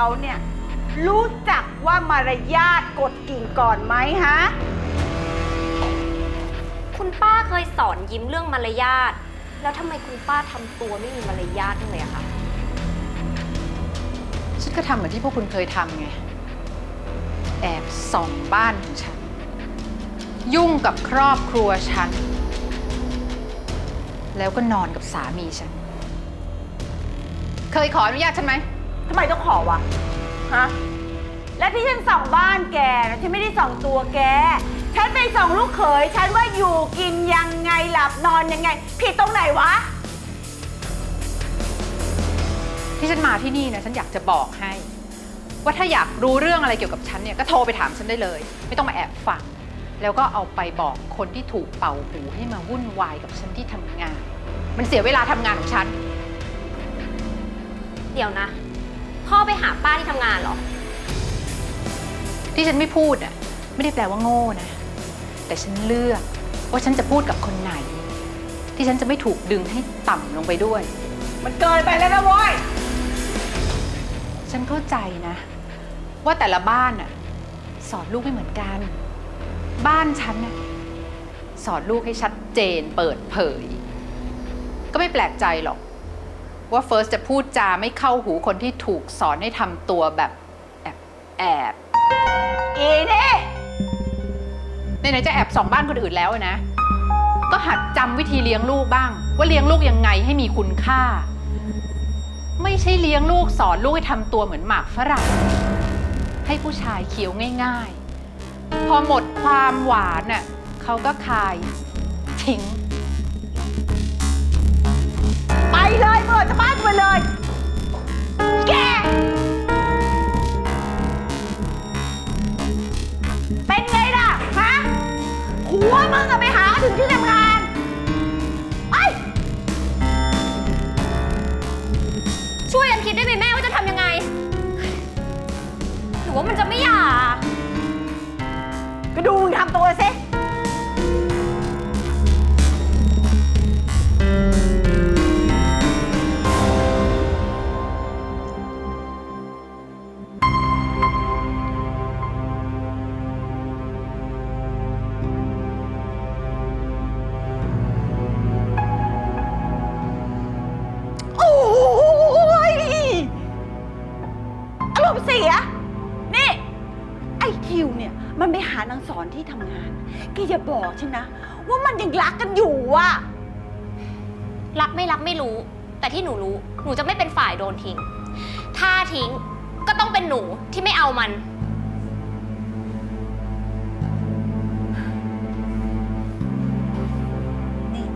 เขาเนี่ย รู้จักว่ามารยาทกดกิ่งก่อนไหมฮะ คุณป้าเคยสอนยิ้มเรื่องมารยาท แล้วทำไมคุณป้าทำตัวไม่มีมารยาทจังเลยอะคะ ฉันก็ทำเหมือนที่พวกคุณเคยทำไง แอบส่องบ้านของฉัน ยุ่งกับครอบครัวฉัน แล้วก็นอนกับสามีฉัน เคยขออนุญาตฉันไหม ทำไมต้อง ขอวะ ฮะ และที่ฉันส่องบ้านแกนะฉันไม่ได้ส่องตัวแก ฉันไปส่องลูกเขย ฉันว่าอยู่กินยังไงหลับนอนยังไง ผิดตรงไหนวะ ที่ฉันมาที่นี่นะฉันอยากจะบอกให้ ว่าถ้าอยากรู้เรื่องอะไรเกี่ยวกับฉันเนี่ยก็โทรไปถามฉันได้เลย ไม่ต้องมาแอบฟัง แล้วก็เอาไปบอกคนที่ถูกเป่าหูให้มาวุ่นวายกับฉันที่ทำงาน มันเสียเวลาทำงานของฉัน เดี๋ยวนะ พ่อไปหาป้าที่ทำงานเหรอ ที่ฉันไม่พูดอะไม่ได้แปลว่าโง่นะ แต่ฉันเลือกว่าฉันจะพูดกับคนไหน ที่ฉันจะไม่ถูกดึงให้ต่ำลงไปด้วย มันเกินไปแล้วนะโว้ย ฉันเข้าใจนะ ว่าแต่ละบ้านน่ะสอนลูกไม่เหมือนกัน บ้านฉันน่ะสอนลูกให้ชัดเจนเปิดเผย ก็ไม่แปลกใจหรอก ว่าเฟิร์สจะพูดจาไม่เข้าหูคนที่ถูกสอนให้ทำตัวแบบแอบแอบอีนี่ไหนๆจะแอบส่องบ้านคนอื่นแล้วอะนะ ก็หัดจำวิธีเลี้ยงลูกบ้าง ว่าเลี้ยงลูกยังไงให้มีคุณค่า ไม่ใช่เลี้ยงลูกสอนลูกให้ทำตัวเหมือนหมากฝรั่งให้ผู้ชายเคี้ยวง่าย ๆ พอหมดความหวานน่ะเขาก็คายทิ้ง เลยเปิดจากบ้านกูไปเลย แก เป็นไงล่ะ ฮะหัวมึงอะไปหาถึงที่ทำงานไอ้ช่วยกันคิดได้ไหมแม่ว่าจะทำยังไง หรือว่ามันจะไม่หย่า ก็ดูมึงทำตัวสิ สีย นี่ ไอคิวเนี่ย มันไปหานางสอนที่ทำงานแกอย่าบอกฉันนะ ว่ามันยังรักกันอยู่อะรักไม่รักไม่รู้ แต่ที่หนูรู้ หนูจะไม่เป็นฝ่ายโดนทิ้ง ถ้าทิ้งก็ต้องเป็นหนูที่ไม่เอามัน นี่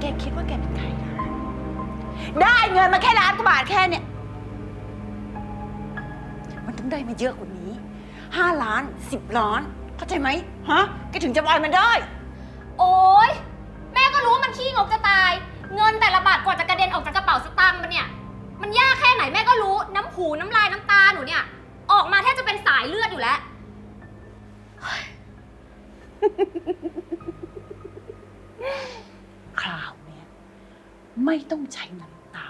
แกคิดว่าแกเป็นใครนะได้เงินมาแค่ล้านกว่าบาทแค่เนี่ยมัน ต้องได้มาเยอะกว่านี้ห้าล้านสิบล้าน เข้าใจไหมฮะแกถึงจะปล่อยมันได้ โอ๊ย แม่ก็รู้ว่ามันขี้งกจะตาย เงินแต่ละบาทกว่าจะกระเด็นออกจากกระเป๋าสตางค์มันเนี่ย มันยากแค่ไหนแม่ก็รู้ น้ำหูน้ำลายน้ำตาหนูเนี่ย ออกมาแทบจะเป็นสายเลือดอยู่แล้ว คราวเนี้ยไม่ต้องใช้น้ำตา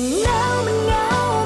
Now, now.